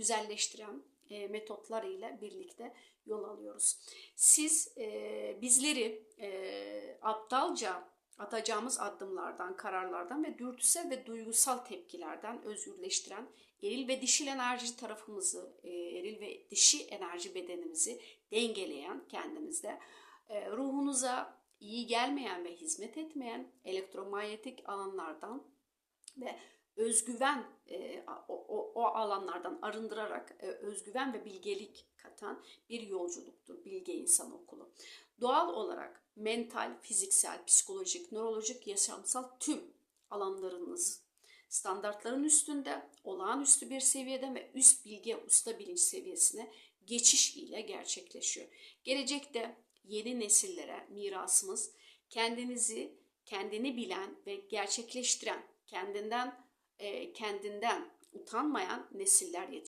güzelleştiren e, metotlar ile birlikte yol alıyoruz. Siz e, bizleri e, aptalca atacağımız adımlardan, kararlardan ve dürtüsel ve duygusal tepkilerden özgürleştiren eril ve dişil enerji tarafımızı, e, eril ve dişi enerji bedenimizi dengeleyen kendimizde e, ruhunuza iyi gelmeyen ve hizmet etmeyen elektromanyetik alanlardan ve özgüven e, o, o, o alanlardan arındırarak e, özgüven ve bilgelik katan bir yolculuktur Bilge İnsan Okulu. Doğal olarak mental, fiziksel, psikolojik, nörolojik, yaşamsal tüm alanlarınız standartların üstünde, olağanüstü bir seviyede ve üst bilge usta bilinç seviyesine geçiş ile gerçekleşiyor. Gelecekte yeni nesillere mirasımız kendinizi, kendini bilen ve gerçekleştiren, kendinden kendinden utanmayan nesiller yetiştirmek.